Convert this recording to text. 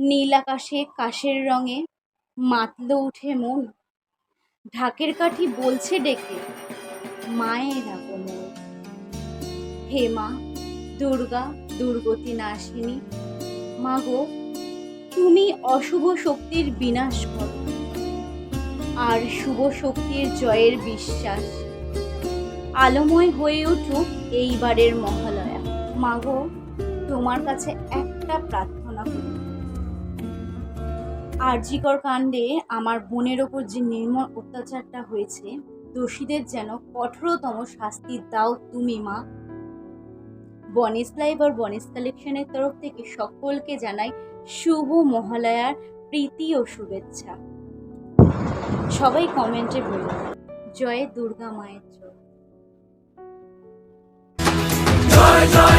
নীল আকাশে কাশের রঙে মাতলো উঠে মন। ঢাকের কাঠি বলছে ডেকে, মায়ের আগমন হে মা, দুর্গা, দুর্গতি নাশিনী, মা গো, তুমি অশুভ শক্তির বিনাশ করো। আর শুভ শক্তির জয়ের বিশ্বাস। আলোময় হয়ে উঠুক এইবারের মহালয়া। মাগো তোমার কাছে একটা প্রার্থনা করি। আরজিকর কাণ্ডে আমার বোনের ওপর যে নির্মম অত্যাচারটা হয়েছে, দোষীদের যেন কঠোরতম শাস্তি দাও তুমি, মা। বনিস লাইভ আর বনিস কালেকশনের তরফ থেকে সকলকে জানাই শুভ মহালয়ার প্রীতি ও শুভেচ্ছা। সবাই কমেন্টে বলুন, জয় দুর্গা মায়ের জয়